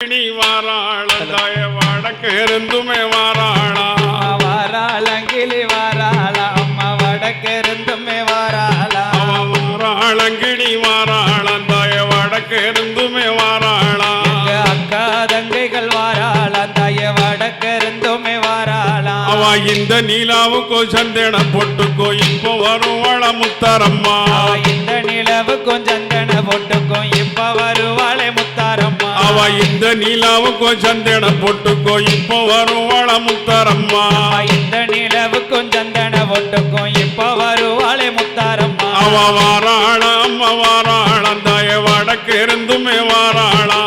நீ வாராளந்தாய வடக்கு இருந்துமே வாராளா. வாராளங்கிளி வாராளா அம்மா வடக்கிருந்துமே வாராளா. அவ வாராளங்கிடி வாராளந்தாய வடக்கு இருந்துமே வாராளா. அக்கா தங்கைகள் வாராளா தாய வடக்கிருந்துமே வாராளா. அவ இந்த நீலாவுக்கோ சந்தேன பொட்டுக்கோ இப்போ வருவாள முத்தாரம்மா. இந்த நிலவு கொஞ்சம் தன போட்டுக்கும் இப்ப வருவாளே அவ இந்த நீலாவுக்கோ சந்தேன பொட்டுக்கோ. இப்போ வருவாள முத்தாரம்மா அவ இந்த நிலவு கொஞ்சம் தன போட்டுக்கும் இப்ப வருவாளே முத்தாரம்மா அவ வாராள அம்மா வாராளந்தாய வடக்கு இருந்துமே வாராளா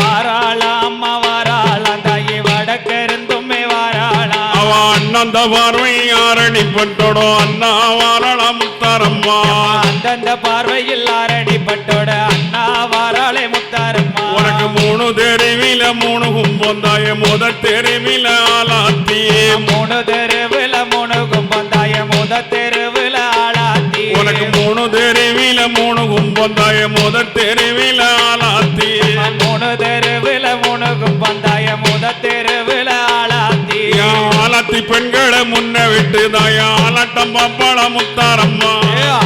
வாராளா அம்மா வாராளா தாயி வடக்கிருந்துமே வாராளா அவ அண்ணந்த பார்வை ஆரணி பட்டோடோ அண்ணா வாராள முத்தாரம்மா அந்தந்த பார்வையில் ஆரடி பட்டோட அண்ணா வாராளே மூணு தெருவில மூணு கும்பந்தாய முத தெருவில ஆலாத்தியே மூணு தெருவுல மூணு கும்பந்தாய முத தெருவுல ஆளாத்தி உனக்கு மூணு தெருவில மூணு கும்பந்தாய முத தெருவில ஆலாத்தியே மூணு தெருவுல மூணு கும்பந்தாய முத தெருவுல ஆளாத்தி ஆலாத்தி பெண்களை முன்ன விட்டு தாய ஆலாட்டம் பாப்பாள முத்தாரம்மா.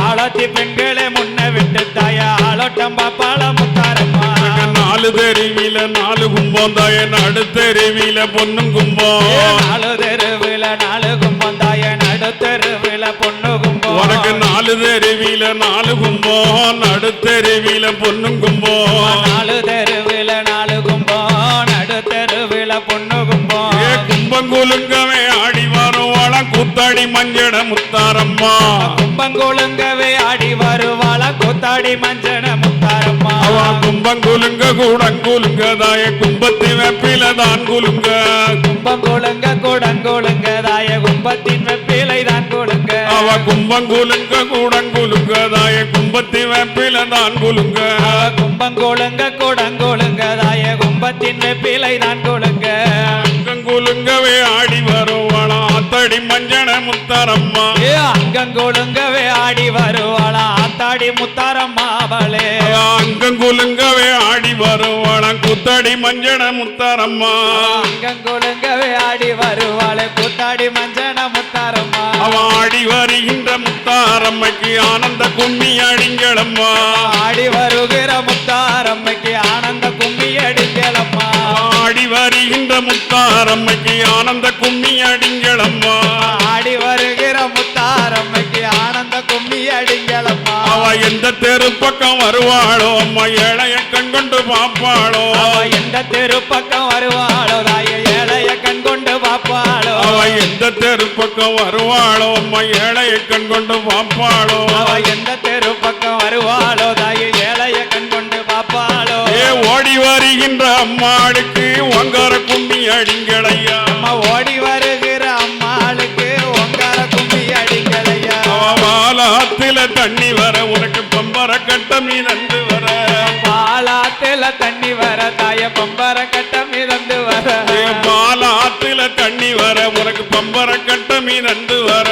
ஆளாத்தி பெண்களை முன்ன விட்டு தாய ஆளோட்டம் பாப்பாள முத்தாரம்மா உனக்கு நாலு தெருவில நாலு கும்பந்தாய நடு தெருவில பொண்ணும் கும்பம். நாலு தெருவுல நாலு கும்பந்தாய நடு தெருவுல பொண்ணு கும்பம். உனக்கு நாலு தெருவில நாலு கும்பம். நடு தெருவில பொண்ணும் கும்பம். நாலு தெருவில நாலு கும்பம். நடு தெருவில பொண்ணு கும்பம். ஏ கும்பங்குலுங்கவே ஆடி வருவாள? கூத்தாடி மஞ்சட முத்தாரம்மா. கும்பங்கொழுங்கவே ஆடி வருவாள? கூத்தாடி மஞ்சன முத்தாரம்மா அவ கும்பங்குலுங்க கூடங்குலுங்க தாய கும்பத்தி வெப்பில தான் குலுங்க. கும்பங்கொழுங்க கூடங்கொழுங்க தாய கும்பத்தின் வெப்பிலை தான் கொழுங்க அவ கும்பங்குலுங்க கூடங்குலுங்க தாய கும்பத்தி வெப்பில தான் குலுங்க. கும்பங்கொழுங்க கூடங்கொழுங்க தாய கும்பத்தின் வெப்பிலை தான் கொழுங்க கும்பங்குலுங்கவே ஆடி வருவாள ஆத்தடி மஞ்சன முத்தாரம்மா. ஏ அங்கங்கொழுங்கவே ஆடி வருவாளா ஆத்தாடி முத்தாரம்மா அவளே அங்கங்குலுங்கவே ஆடி வருவாள கூத்தாடி மஞ்சன முத்தாரம்மா. அங்கங்கொழுங்கவே ஆடி வருவாளே. கூத்தாடி மஞ்சன முத்தாரம்மா. அவ ஆடி வருகின்ற முத்தாரம்மைக்கு ஆனந்த கும்மி அடிங்களம்மா. ஆடி வருகிற முத்தாரம்மைக்கு ஆனந்த கும்மி அடிங்களம்மா. ஆடி வருகின்ற முத்தாரம்மைக்கு ஆனந்த கும்மி அடிங்களம்மா. எந்த தெரு பக்கம் வருவாளோ அம்மா ஏழைய கண் கொண்டு பாப்பாளோ அவ எந்த தெரு பக்கம் வருவாளோ தாய ஏழைய கண் கொண்டு பாப்பாளோ அவ எந்த தெரு பக்கம் வருவாளோ அம்மா ஏழைய கண் கொண்டு பாப்பாளோ அவ எந்த தெரு பக்கம் வருவாளோ தாய ஏழைய கண் கொண்டு பாப்பாளோ ஏ ஓடி வருகின்ற அம்மாளுக்கு தாய பம்பர கட்ட மிதந்து வர. பாலாத்துல தண்ணி வர உனக்கு பம்பர கட்டம் நீ நந்து வர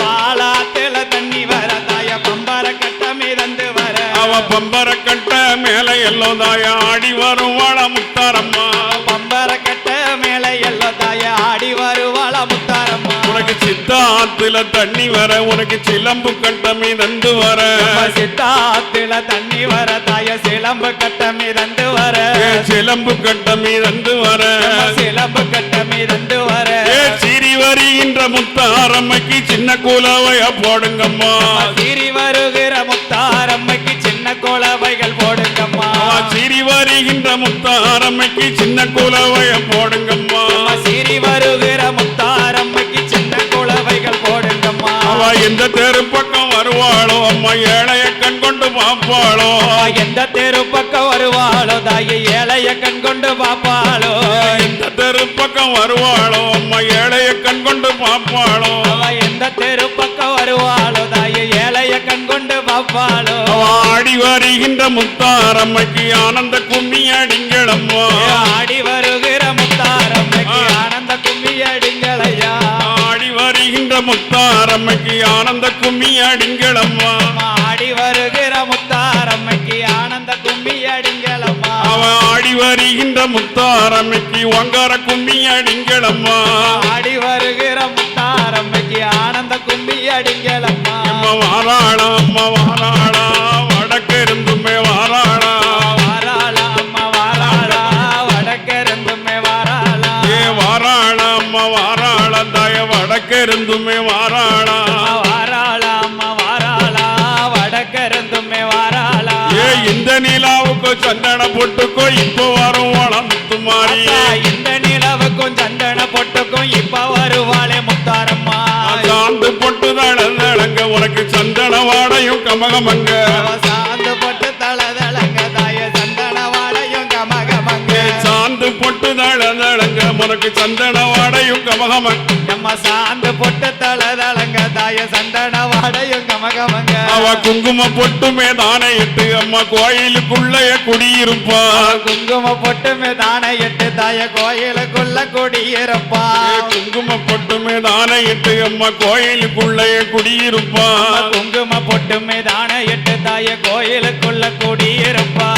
பாலாத்துல தண்ணி வர தாய பம்பர கட்ட மிதந்து வர. அவ பம்பர கட்ட மேல எல்லாம் தாய ஆடி வரும் வாழ முத்தாரம்மா. பம்பர கட்ட மேல எல்லோ தாய ஆடி வருவாள முத்தாரம்மா. உனக்கு சித்தாத்துல தண்ணி வர உனக்கு சிலம்பு கட்டம் நீ நந்து வர சித்தாத்துல தண்ணி வர தாய சிலம்பு கட்ட மிதந்து வர. சிலம்பு கட்டம் நீ நந்து வர சிலம்பு கட்ட மிதந்து வர. சிரி வருகின்ற முத்தாரம்மைக்கு சின்ன கூலவைய போடுங்கம்மா. சீறி வருகிற முத்தாரம்மைக்கு சின்ன கோலவைகள் போடுங்கம்மா. சிரி வருகின்ற முத்தாரம்மைக்கு சின்ன கூலவைய போடுங்கம்மா. சீறி வருகிற முத்தாரம்மைக்கு சின்ன கோலவைகள் போடுங்கம்மா. அவ எந்த தெரு பக்கம் வருவாளோ அம்மா ஏழைய கண் கொண்டு பாப்பாளோ. எந்த தெரு பக்கம் வருவாளோ? தாயை ஏழைய கண் கொண்டு பாப்பாளோ? எந்த தெரு பக்கம் வருவாளோ? அம்மா ஏழைய கண் கொண்டு பாப்பாளோ. எந்த தெரு பக்கம் வருவாளோ? தாயை ஏழைய கண் கொண்டு பாப்பாளோ? ஆடி வருகின்ற முத்தாரம்மைக்கு ஆனந்த கும்மி அடிங்களம்மா. ஆடி வருகிற முத்தாரம்மைக்கு ஆனந்த கும்மி அடிங்களையா? ஆடி வருகின்ற முத்தாரம்மைக்கு ஆனந்த கும்மி அடிங்களம்மா முத்தாரம்மைக்கு ஒங்கார கும்மி அடிங்களம்மா. ஆடி வருகிற முத்தாரம்மைக்கு ஆனந்த கும்மி அடிங்களம்மா. அம்மா வாராளா அம்மா வாராளா வடக்கிருந்துமே வாராளா. வாராளா அம்மா வாராளா வடக்கிருந்துமே வாராளா. ஏ வாராளா அம்மா வாராளா தாய வடக்கிருந்துமே வாராளா. வாராளா அம்மா வாராளா வடக்கிருந்துமே வாராளா. ஏ இந்த நிலாவுக்கு சந்தன பொட்டுக்கோ இப்போ வரும் சந்தன பொட்டுக்கும் இப்ப வருவாளே முத்தாரம்மா. சாந்து பொட்டு தளங்க உனக்கு சந்தன வாடையும் கமகமங்க. சாந்து பொட்டு தளதளங்க தாய சந்தன வாழையும் கமகமங்க. சாந்து பொட்டு தளங்க உனக்கு சந்தன வாடையும் கமகமங்க நம்ம சாந்து பொட்டு தளதளங்க தாய சந்தன கமகமங்க. அவ குங்கும பொட்டுமே தானே இட்டு அம்மா கோயிலுக்குள்ளே குடியிருப்பா குங்கும பொட்டுமே தானே எட்டு தாய கோயிலுக்குள்ள குடியிருப்பா குங்கும பொட்டுமே தானே இட்டு அம்மா கோயிலுக்குள்ளே குடியிருப்பா குங்கும பொட்டுமே தானே எட்டு தாய கோயிலுக்குள்ள குடியிருப்பா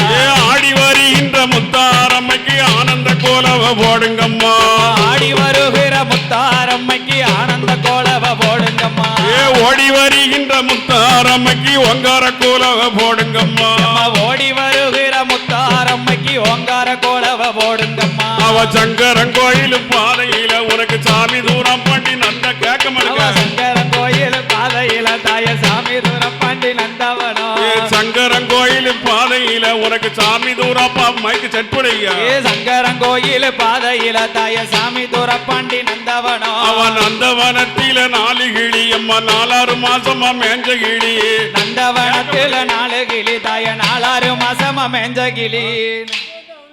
ஆடி வருகின்ற முத்தாரம்மைக்கு ஆனந்த கோலவ போடுங்கம்மா. ஆடி வருகிற முத்தாரம்மைக்கு ஆனந்த கோலவ போடுங்கம்மா. ஏ ஓடி வருகின்ற முத்தாரம்மைக்கு ஒங்கார கோலவ போடுங்கம்மா. ஓடி வருகிற முத்தாரம்மைக்கு ஓங்கார கோலவ போடுங்கம்மா. அவ சங்கரன் கோயில் பாதையில உனக்கு சாமி தூரம் பண்ணி நந்த கேட்க மாட்டேங்க நந்தவனம் ஏ சங்கரன் கோயில் பாதையில உனக்கு சாமி தூரப்பா மைக்கு செட்புடையா? ஏ சங்கரன் கோயில் பாதையில தாய சாமி தூரம் பாண்டி நந்தவனம் அவன் நந்தவனத்தில நாலு கிளி அம்மா நாலாறு மாசமா மேஞ்ச கிளி நந்தவனத்துல நாலு கிளி தாய நாலாறு மாசமா மேஞ்ச கிளி